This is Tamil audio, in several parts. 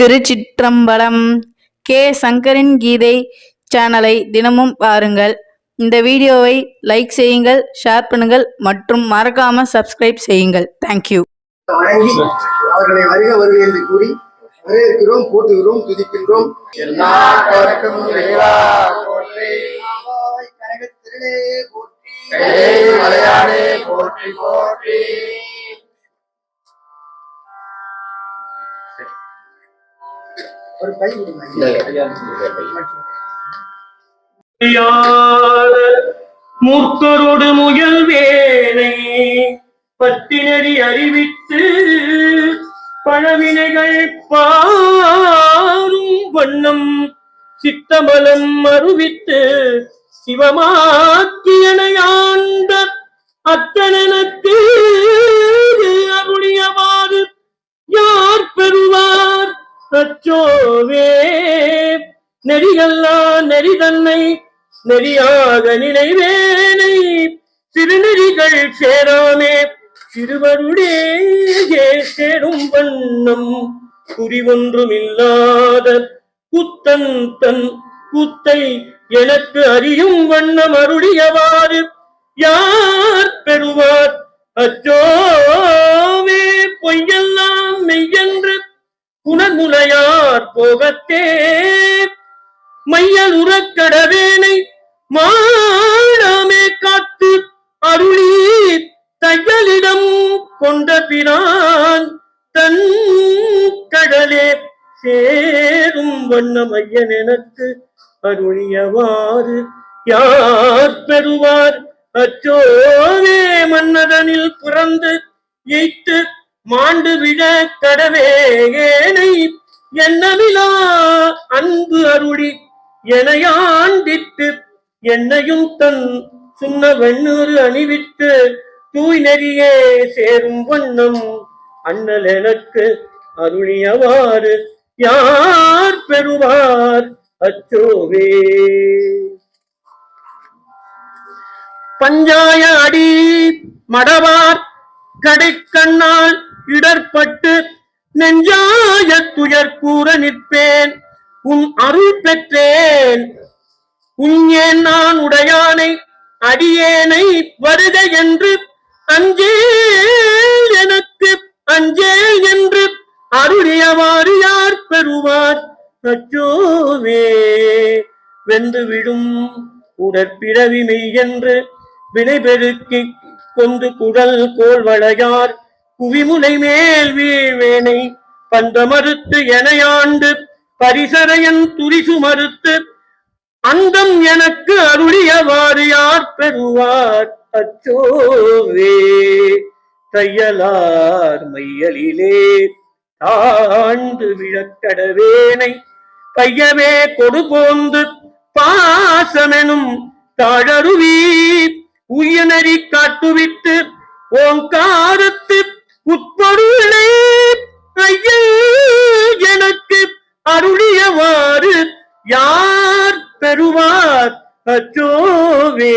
திருச்சிற்றம்பலம் கே சங்கரின் கீதை சேனலை தினமும் பாருங்கள் இந்த வீடியோவை லைக் செய்யுங்கள் ஷேர் பண்ணுங்கள் மற்றும் மறக்காம சப்ஸ்கிரைப் செய்யுங்கள் தேங்க்யூ வணங்கி அவர்களை வருக வருக என்று கூறி வரவேற்கிறோம் போற்றுகிறோம் துதிக்கின்றோம் இறைவா போற்றி. போற்றி. ஒரு யாத மூர்க்கரோடு முயல் வேலை பத்தினரி அறிவித்து பழவினைகள் பாரும் வண்ணம் சித்தபலம் அருவித்து சிவமாக்கியனையாண்ட நெறிகல்லா நெறி தன்னை நெறியாக நினைவேனை. திருநெறிகள் சேராமே சிறுவருடே சேரும் வண்ணம். குறிவொன்றுமில்லாத குத்தன் தன் புத்தை எனக்கு அறியும் வண்ணம் அருளியவாறு. யார் பெறுவார் அச்சோவே? பொய்யெல்லாம் மெய்யென்று புனர்முனையார் போகத்தே கடவேனை உறக்கடவேனை காத்து அருளி தையலிடம் கொண்ட பிரான் தன் கடலே சேரும் வண்ணம் ஐயன் எனக்கு அருளியவாறு. யார் பெறுவார்? அச்சோவே மன்னதனில் பிறந்து எய்த்து மாண்டு விட கடவேனை என்னமிலா அன்பு அருளி எனையாண்டித்து என்னையும் தன் சுண்ண வெண்ணூறு அணிவித்து தூய் நெறியே சேரும் வண்ணம் அண்ணல் எனக்கு அருளியவாறு. யார் பெறுவார் அச்சோவே? பஞ்சாய அடி மடவார் கடைக்கண்ணால் இடர்பட்டு நெஞ்சாய துயர் கூற நிற்பேன். உன் அருள் பெற்றேன். உஞ்சேன் நான் உடையானை அடியேனை வருக என்று. அஞ்சேல் எனக்கு அஞ்சேல் என்று அருளியவாறு யார் பெறுவார். அச்சோவே வென்று விடும் உடற்பிறவி மெய் என்று வினை பெருக்கி கொண்டு குடல் கோல் வளையார். குவிமுனை மேல் வீழ்வேனை பந்த மறுத்து எனையாண்டு பரிசரையன் துரிசு மறுத்து அந்தம் எனக்கு அருளியவாறு யார் பெறுவார் அச்சோவே. தையலார் மையலிலே தாழ்ந்து விழக்கடவேனை கையவே கொடுபோந்து பாசமெனும் தாழருவி. உயனறி காட்டுவிட்டு ஓங்காரத்து உட்பொருளை ஐயன் அருளியவாறு யார் பெறுவார் அச்சோவே?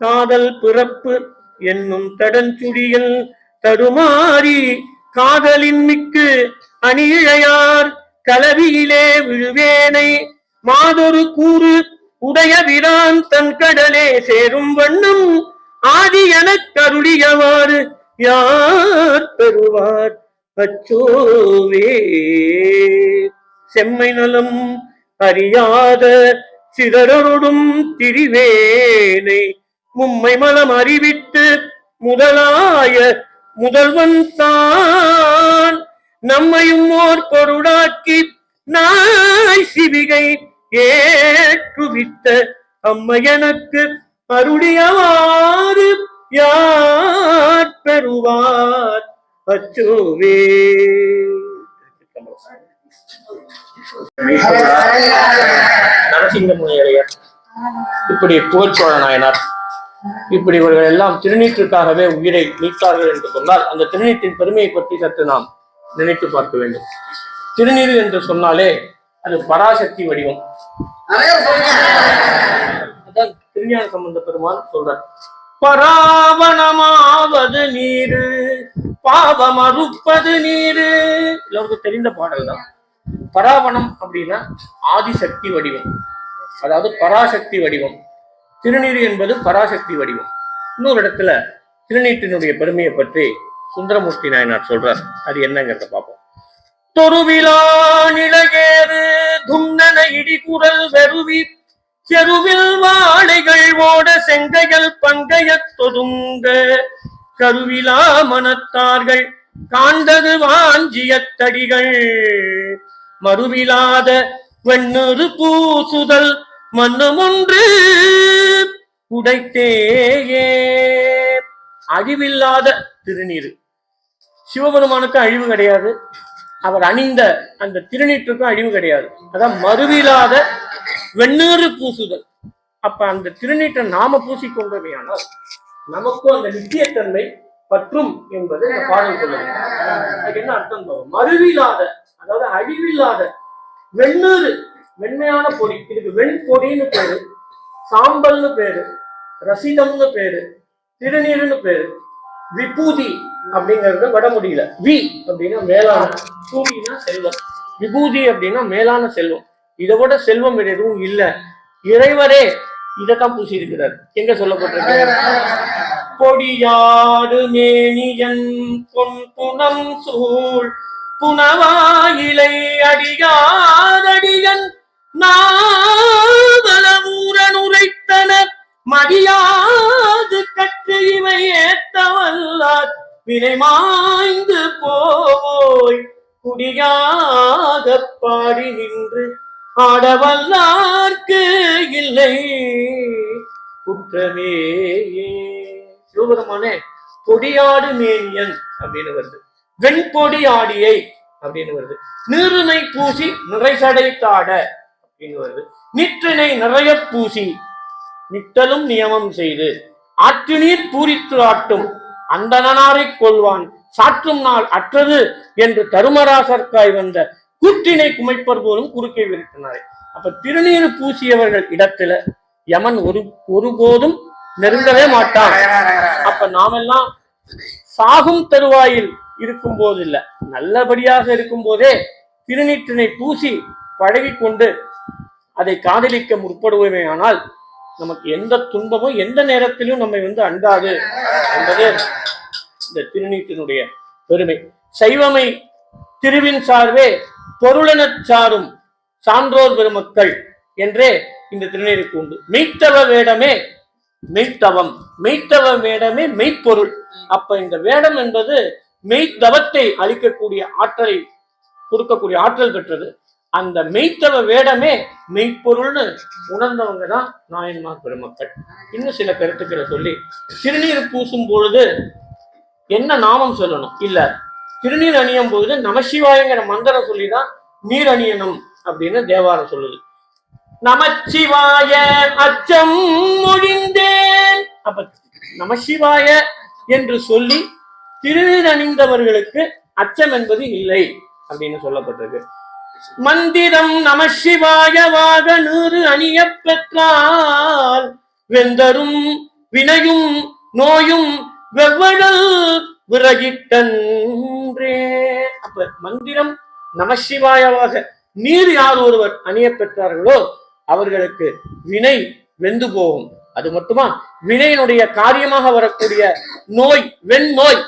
சாதல் பிறப்பு என்னும் தடஞ்சுடியில் தடுமாறி காதலின் மிக்கு அணியிழையார் கலவியிலே விழுவேனை. மாதொரு கூறு உடைய விரான் தன் கடலே சேரும் வண்ணம் ஆதி எனக் கருளியவாறு யார் பெறுவார் அச்சோவே? செம்மை நலம் அறியாத சிதறொடும் திரிவேனை மும்மை மலம் அறிவித்து முதலாய முதல்வன் தான். நம்மையும் ஓர் பொருளாக்கி நாய் சிவிகை ஏற்றுவித்த அம்மை எனக்கு அருளியவாறு யார் பெறுவார்? அச்சோவே. நரசிங்கமுனையரையர் இப்படி புகழ்ச்சோழ நாயனார் இப்படி இவர்கள் எல்லாம் திருநீற்றுக்காகவே உயிரை நீத்தார்கள் என்று சொன்னால் அந்த திருநீற்றின் பெருமையை பற்றி சற்று நாம் நினைத்து பார்க்க வேண்டும். திருநீர் என்று சொன்னாலே அது பராசக்தி வடிவம். அதான் திருஞான சம்பந்த பெருமான் சொல்றார். பராவணமாவது நீரு பாவம் அறுப்பது நீரு. எல்லோருக்கும் தெரிந்த பாடல் தான் பராவணம் அப்படின்னா ஆதிசக்தி வடிவம். அதாவது பராசக்தி வடிவம். திருநீர் என்பது பராசக்தி வடிவம். இன்னொரு இடத்துல திருநீட்டினுடைய பெருமையை பற்றி சுந்தரமூர்த்தி நாயனார் சொல்றார். அது என்னங்கிறத பார்ப்போம். தொருவிழா நிலகேறு துண்ணன இடிகுரல் வெறுவி செருவில் வாழைகள் ஓட செங்கைகள் பங்கைய தொதுங்க கருவிலா மனத்தார்கள் காண்டது வாஞ்சியத்தடிகள் மறுவிலாத வெண்ணொரு பூசுதல் மன்னமொன்று உடைத்தேயே. அழிவில்லாத திருநீர் சிவபெருமானுக்கு அழிவு கிடையாது. அவர் அணிந்த அந்த திருநீற்றுக்கும் அழிவு கிடையாது. அதான் மறுவிலாத வெண்ணீறு பூசுதல். அப்ப அந்த திருநீற்றை நாம பூசிக்கொண்டமையானால் நமக்கும் அந்த நித்தியத்தன்மை பற்றும் என்பது இந்த பாடல் சொல்லுங்க அதுக்கு என்ன அர்த்தம்? பாருங்க. அதாவது அழிவில்லாத வெண்ணூறு வெண்மையான பொடி. இதுக்கு வெண்பொடின்னு பேரு சாம்பல்னு பேரு ரசிதம்னு பேரு திருநீர்னு பேரு. விபூதி அப்படிங்கிறது வடமுடியில. வி அப்படின்னா மேலான பூதினா செல்வம். விபூதி அப்படின்னா மேலான செல்வம். இதை விட செல்வம் எதுவும் இல்லை. இறைவரே இதைத்தான் பூசி இருக்கிறார் எங்க சொல்லப்பட்டிருக்கு? பொடியாடு மேனியன் பொன் புனம் சூழ் புனவாயிலை அடியாதடியன் நாவலமூரன் உரைத்தனர் மடியாது கற்று இவை ஏத்தவல்லார் விலைமாய்ந்து போய் குடியாக பாடி நின்று ஆடவல்லார்க்கு இல்லை குற்றமே. சிவபெருமானே கொடியாடு மேனியன் அப்படின்னு வருது. வெண்பொடி ஆடியை அப்படின்னு வருது. நீருனை பூசி நிறைசடை தாட அப்படின்னு வருது. நிற்றினை நிறைய பூசி நிட்டலும் நியமம் செய்து ஆற்று நீர் பூரித்து ஆட்டும் அந்தனாரை கொள்வான். சாற்றும் நாள் அற்றது என்று தருமராசர்காய் வந்த கூற்றினை குமைப்பர் போலும் குறுக்கே விரித்தினாரே. அப்ப திருநீர் பூசியவர்கள் இடத்துல யமன் ஒரு ஒருபோதும் நெருங்கவே மாட்டான். அப்ப நாமெல்லாம் சாகும் தருவாயில் இருக்கும் போது நல்லபடியாக இருக்கும் போதே திருநீற்றினை பூசி பழகி கொண்டு அதை காதலிக்க முற்படுவோமே ஆனால் நமக்கு எந்த துன்பமும் எந்த நேரத்திலும் நம்மை வந்து அண்டாது என்பது இந்த திருநீற்றினுடைய பெருமை. சைவமை திருவின் சார்பே பொருளெனச் சாரும் சான்றோர் பெருமக்கள் என்றே இந்த திருநீருக்கு உண்டு. மெய்த்தவ வேடமே மெய்த்தவம் மெய்த்தவ வேடமே மெய்ப்பொருள். அப்ப இந்த வேடம் என்பது மெய்த்தவத்தை அளிக்கக்கூடிய ஆற்றலை கொடுக்கக்கூடிய ஆற்றல் பெற்றது. அந்த மெய்த்தவ வேடமே மெய்ப்பொருள்னு உணர்ந்தவங்க தான் நாயன்மார் பெருமக்கள். இன்னும் சில கருத்துக்களை சொல்லி திருநீர் பூசும் பொழுது என்ன நாமம் சொல்லணும்? இல்ல திருநீர் அணியும் பொழுது நமசிவாயங்கிற மந்திரம் சொல்லி தான் நீர் அணியணும் அப்படின்னு தேவாரம் சொல்லுது. நமச்சிவாய அச்சம் மொழிந்தேன் அப்ப நமசிவாய என்று சொல்லி திருநீர் அணிந்தவர்களுக்கு அச்சம் என்பது இல்லை அப்படின்னு சொல்லப்பட்டிருக்கு. மந்திரம் நமசிவாயவாக நூறு அணிய பெற்றால் வெந்தரும் வினையும் நோயும் வெவ்வழல் விறகிட்டன்றே. அப்ப மந்திரம் நமசிவாயவாக நீர் யார் ஒருவர் அணிய பெற்றார்களோ அவர்களுக்கு வினை வெந்து போகும். அது மட்டுமா? வினையினுடைய காரியமாக வரக்கூடிய நோய் வெண்நோய்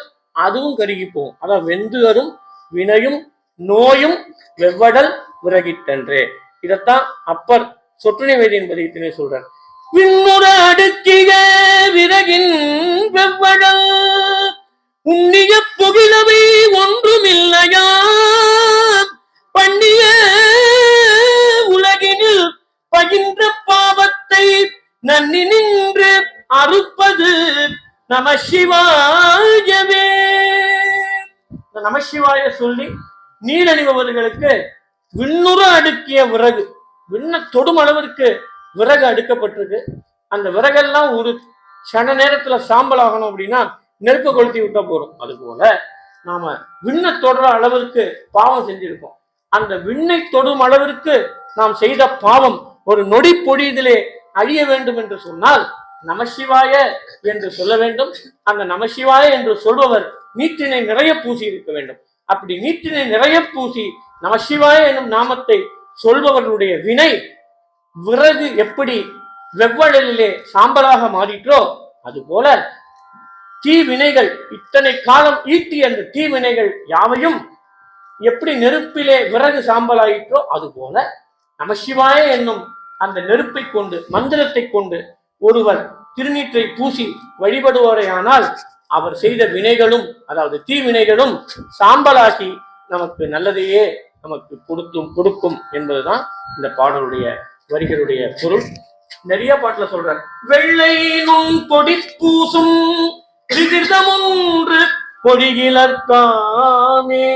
அதுவும் கருகி போகும். அதான் வெந்து வரும் வினையும் நோயும் வெவ்வடல் விறகிட்டன்றே இதத்தான் அப்பர் சொற்றுணை வேதியின் பதியத்திலே சொல்றார். விண்ணுற அடுக்கிய விறகின் வெவ்வடல் உன்னிய புகிழவை ஒன்றுமில்லையா? பண்ணிய உலகினில் பகின்ற பாவத்தை நன்னி நின்று அறுப்பது நம சிவா நமசிவாய சொல்லி நீர் அணிபவர்களுக்கு விண்ணுற அடுக்கிய விறகு விண்ண தொடும் அளவிற்கு விறகு அடுக்கப்பட்டிருக்கு. அந்த விறகெல்லாம் ஒரு சன நேரத்துல சாம்பல் ஆகணும் அப்படின்னா நெருப்பு கொளுத்தி விட்டா போறோம் அது போல நாம விண்ணை தொடுற அளவிற்கு பாவம் செஞ்சிருக்கோம். அந்த விண்ணை தொடும் அளவிற்கு நாம் செய்த பாவம் ஒரு நொடி பொடியிலே அழிய வேண்டும் என்று சொன்னால் நமசிவாய என்று சொல்ல வேண்டும். அந்த நமசிவாய என்று சொல்பவர் நீற்றினை நிறைய பூசி இருக்க வேண்டும். அப்படி நீற்றினை நிறைய பூசி நமசிவாய எனும் நாமத்தை சொல்பவர்களுடைய வினை விறகு எப்படி வெவ்வழலிலே சாம்பலாக மாறிற்றோ அதுபோல தீவினைகள் இத்தனை காலம் ஈட்டி அந்த தீவினைகள் யாவையும் எப்படி நெருப்பிலே விறகு சாம்பலாயிற்றோ அதுபோல நமசிவாய என்னும் அந்த நெருப்பை கொண்டு மந்திரத்தை கொண்டு ஒருவர் திருநீற்றை பூசி வழிபடுவாரேயானால் அவர் செய்த வினைகளும் அதாவது தீவினைகளும் சாம்பலாகி நமக்கு நல்லதையே நமக்கு கொடுத்தும் கொடுக்கும் என்பதுதான் இந்த பாடலுடைய வரிகளுடைய பொருள். நிறைய பாட்டுல சொல்றார் வெள்ளை நுண் கொடி பூசும் விகிதமொன்று பொடிகிலர்காமே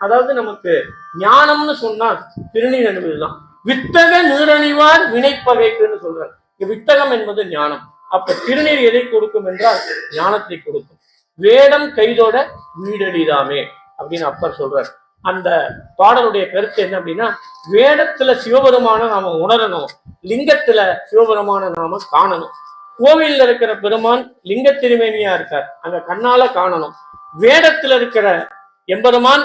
அதாவது நமக்கு ஞானம்னு சொன்னால் திருநீர் அணிவதுதான். வித்தக நீரணிவார் வினைப்பகைக்குன்னு சொல்றார். வித்தகம் என்பது ஞானம். அப்ப திருநீர் எதை கொடுக்கும் என்றால் ஞானத்தை கொடுக்கும். வேடம் கைதோட வீடடிதாமே அப்படின்னு அப்பர் சொல்றார். அந்த பாடலுடைய கருத்து என்ன அப்படின்னா வேடத்துல சிவபெருமான நாம உணரணும் லிங்கத்துல சிவபெருமான நாம காணணும். கோவில்ல இருக்கிற பெருமான் லிங்க திருமேனியா இருக்கார் அங்க கண்ணால காணணும். வேடத்துல இருக்கிற எம்பெருமான்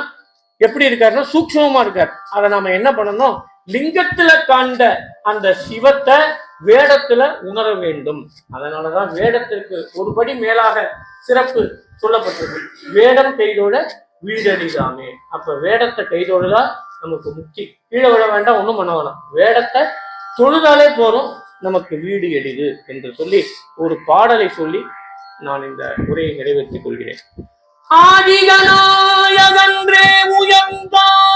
எப்படி இருக்காருன்னா சூக்ஷமா இருக்கார். அதை நாம என்ன பண்ணணும்? லிங்கத்துல காண்ட அந்த சிவத்தை வேடத்துல உணர வேண்டும். அதனாலதான் வேடத்திற்கு ஒரு படி மேலாக சிறப்பு சொல்லப்பட்டிருக்கு. வேடம் கைதோட வீடறிதாமே அப்ப வேடத்தை கைதோடுதான் நமக்கு முக்தி. கீழே விட வேண்டாம் ஒண்ணும் பண்ண வேணாம். வேடத்தை தொழுதாலே போறோம் நமக்கு வீடு எளிது என்று சொல்லி ஒரு பாடலை சொல்லி நான் இந்த உரையை நிறைவேற்றிக் கொள்கிறேன். ஆதிகநாயகன்றே உயர்ந்தானை.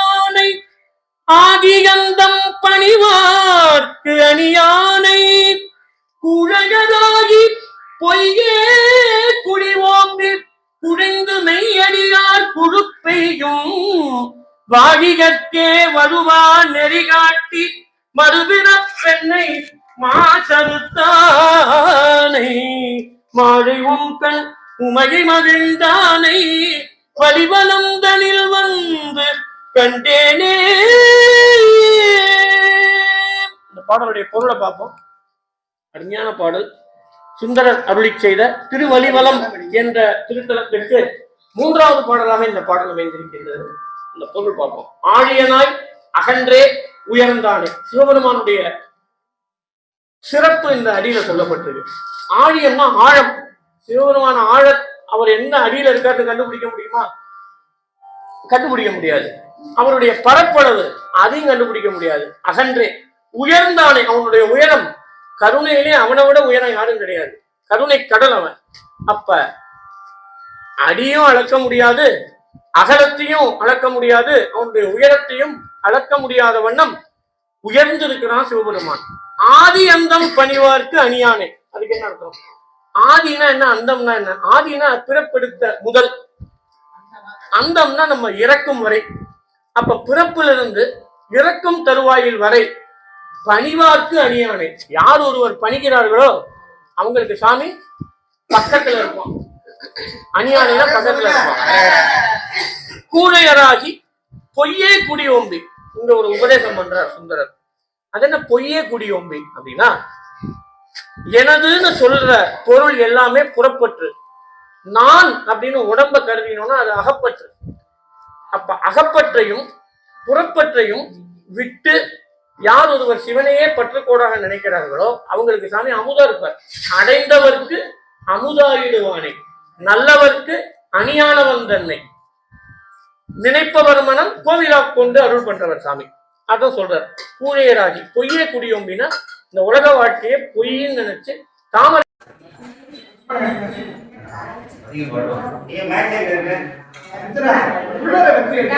கண் உமையை மகிழ்ந்தானை வலிவலம் தனில் வந்து கண்டேனே. இந்த பாடலுடைய பொருளை பார்ப்போம். அருமையான பாடல். சுந்தரர் அருளி செய்த திருவலிவலம் என்ற திருத்தலத்திற்கு மூன்றாவது பாடலாக இந்த பாடல் அமைந்திருக்கின்றது. இந்த பொருள் பார்ப்போம். ஆழியனாய் அகன்றே உயர்ந்தானே. சிவபெருமானுடைய சிறப்பு இந்த அடியில சொல்லப்பட்டிருக்கு. ஆழியம்னா ஆழம். சிவபெருமான ஆழ அவர் என்ன அடியில இருக்காருன்னு கண்டுபிடிக்க முடியுமா? கண்டுபிடிக்க முடியாது. அவருடைய பரப்பளவு அதையும் கண்டுபிடிக்க முடியாது. அகன்றே. உயர்ந்தானே அவனுடைய உயரம் கருணையிலே அவனை விட உயரம் யாரும் கிடையாது. கருணை கடல் அவன். அப்ப அடியும் அளக்க முடியாது அகலத்தையும் அளக்க முடியாது அவனுடைய உயரத்தையும் அளக்க முடியாத வண்ணம் உயர்ந்திருக்கிறான் சிவபெருமான். ஆதி அந்தம் பணிவார்க்கு அணியானே. அதுக்கு என்ன அர்த்தம்? ஆதினா என்ன அந்தம்னா என்ன? ஆதினா பிறப்பெடுத்த முதல். அந்தம்னா நம்ம இறக்கும் வரை. அப்ப பிறப்பிலிருந்து இறக்கும் தருவாயில் வரை பணிவார்க்கு அணியானை யார் ஒருவர் பணிகிறார்களோ அவங்களுக்கு சாமி பக்கத்துல இருப்பான். அணியானைனா பக்கத்துல இருப்பான். கூழையராகி பொய்யே குடி ஓம்பி இங்க ஒரு உபதேசம் பண்றார் சுந்தரர். அது என்ன பொய்யே குடி ஓம்பி அப்படின்னா எனதுன்னு சொல்ற பொருள் எல்லாமே புறப்பற்று. நான் அப்படின்னு உடம்ப கருதினோம்னா அது அகப்பற்று. அப்ப அகப்பற்றையும் புறப்பற்றையும் விட்டு யார் ஒருவர் சிவனையே பற்றுக்கோடாக நினைக்கிறார்களோ அவங்களுக்கு சாமி அமுதா இருப்பார். அடைந்தவர்க்கு அமுதாயிடுவானே. நல்லவர்க்கு அணியானவன் தன்னை. நினைப்பவர் மனம் கோவிலா கொண்டு அருள் பண்றவர் சாமி. அதான் சொல்றார். கூழையராகி பொய்யே குடியோம்பினா இந்த உலக வாழ்க்கையை பொய்ன்னு நினைச்சு தாமரை உள்ளர வெற்றி எடுத்தீங்கன்னா